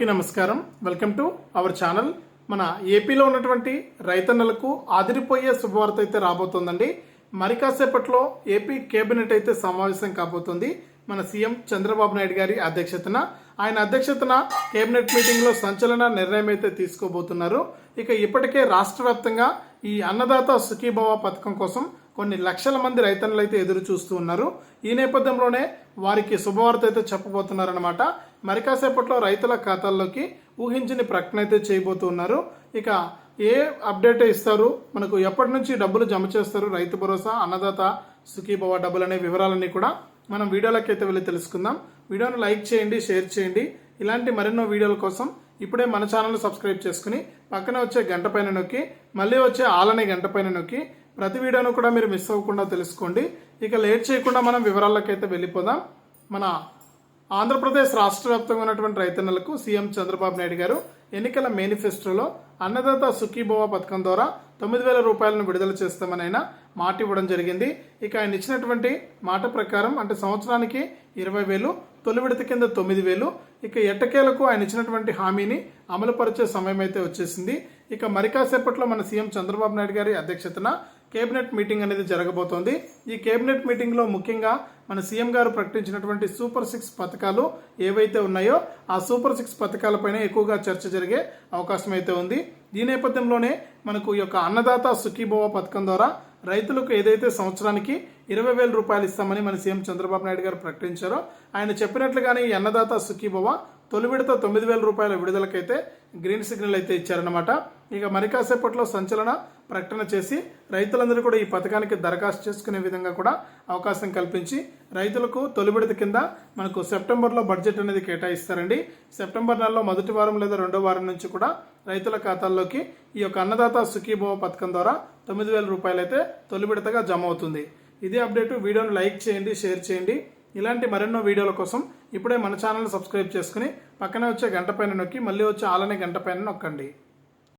అందరికీ నమస్కారం. Welcome to our channel. మన ఏపీలో ఉన్నటువంటి రైతన్నలకు ఆదిరిపోయే శుభవార్త అయితే రాబోతోందండి. మరి కాసేపట్లో ఏపీ కేబినెట్ అయితే సమావేశం కాబోతుంది. మన సీఎం చంద్రబాబు నాయుడు గారి అధ్యక్షతన. ఆయన అధ్యక్షతన కేబినెట్ మీటింగ్లో సంచలన నిర్ణయం అయితే తీసుకోబోతున్నారు. ఇక ఇప్పటికే రాష్ట్ర వ్యాప్తంగా ఈ అన్నదాత సుఖీభవ పథకం కోసం కొన్ని లక్షల మంది రైతన్నులు అయితే ఎదురు చూస్తూ ఉన్నారు. ఈ నేపథ్యంలోనే వారికి శుభవార్త అయితే చెప్పబోతున్నారనమాట మరి కాసేపట్లో రైతుల ఖాతాల్లోకి ఊహించని ప్రకటన అయితే చేయబోతున్నారు ఇక ఏ అప్డేట్ ఇస్తారు? మనకు ఎప్పటి నుంచి డబ్బులు జమ చేస్తారు? రైతు భరోసా అన్నదాత సుఖీభవ డబ్బులు అనే వివరాలన్నీ కూడా మనం వీడియోలోకి అయితే వెళ్ళి తెలుసుకుందాం. వీడియోను లైక్ చేయండి షేర్ చేయండి. ఇలాంటి మరెన్నో వీడియోల కోసం ఇప్పుడే మన ఛానల్ సబ్స్క్రైబ్ చేసుకుని పక్కన వచ్చే గంట పైన నొక్కి మళ్ళీ వచ్చే ఆలనే గంట పైన నొక్కి ప్రతి వీడియోను కూడా మీరు మిస్ అవ్వకుండా తెలుసుకోండి. ఇక లేట్ చేయకుండా మనం వివరాలకైతే వెళ్ళిపోదాం. మన ఆంధ్రప్రదేశ్ రాష్ట్ర వ్యాప్తంగా ఉన్నటువంటి రైతన్నలకు సీఎం చంద్రబాబు నాయుడు గారు ఎన్నికల మేనిఫెస్టోలో అన్నదాత సుఖీభవ పథకం ద్వారా తొమ్మిది వేల రూపాయలను విడుదల చేస్తామని ఆయన మాట ఇవ్వడం జరిగింది. ఇక ఆయన ఇచ్చినటువంటి మాట ప్రకారం అంటే సంవత్సరానికి ఇరవై వేలు తొలి విడత కింద తొమ్మిది వేలు. ఇక ఎట్టకేలకు ఆయన ఇచ్చినటువంటి హామీని అమలుపరిచే సమయం అయితే వచ్చేసింది. ఇక మరి కాసేపట్లో మన సీఎం చంద్రబాబు నాయుడు గారి అధ్యక్షతన కేబినెట్ మీటింగ్ అనేది జరగబోతోంది. ఈ కేబినెట్ మీటింగ్లో ముఖ్యంగా మన సీఎం గారు ప్రకటించినటువంటి సూపర్ సిక్స్ పథకాలు ఏవైతే ఉన్నాయో ఆ సూపర్ సిక్స్ పథకాలపైన ఎక్కువగా చర్చ జరిగే అవకాశం అయితే ఉంది. ఈ నేపథ్యంలోనే మనకు ఈ యొక్క అన్నదాత సుఖీభవ పథకం ద్వారా రైతులకు ఏదైతే సంవత్సరానికి ఇరవై వేల రూపాయలు ఇస్తామని మన సీఎం చంద్రబాబు నాయుడు గారు ప్రకటించారో ఆయన చెప్పినట్లుగానే ఈ అన్నదాత సుఖీభవ తొలి విడత తొమ్మిది వేల రూపాయల విడుదలకైతే గ్రీన్ సిగ్నల్ అయితే ఇచ్చారనమాట ఇక మరి కాసేపట్లో సంచలన ప్రకటన చేసి రైతులందరూ కూడా ఈ పథకానికి దరఖాస్తు చేసుకునే విధంగా కూడా అవకాశం కల్పించి రైతులకు తొలి విడత కింద మనకు సెప్టెంబర్లో బడ్జెట్ అనేది కేటాయిస్తారండి. సెప్టెంబర్ నెలలో మొదటి వారం లేదా రెండో వారం నుంచి కూడా రైతుల ఖాతాల్లోకి ఈ యొక్క అన్నదాత సుఖీభవ పథకం ద్వారా తొమ్మిది వేల రూపాయలు అయితే తొలి విడతగా జమ అవుతుంది. ఇదే అప్డేట్. వీడియోను లైక్ చేయండి షేర్ చేయండి. ఇలాంటి మరెన్నో వీడియోల కోసం ఇప్పుడే మన ఛానల్ సబ్స్క్రైబ్ చేసుకుని పక్కనే వచ్చే గంట పైన నొక్కి మళ్ళీ వచ్చే ఆలనే గంట పైన నొక్కండి.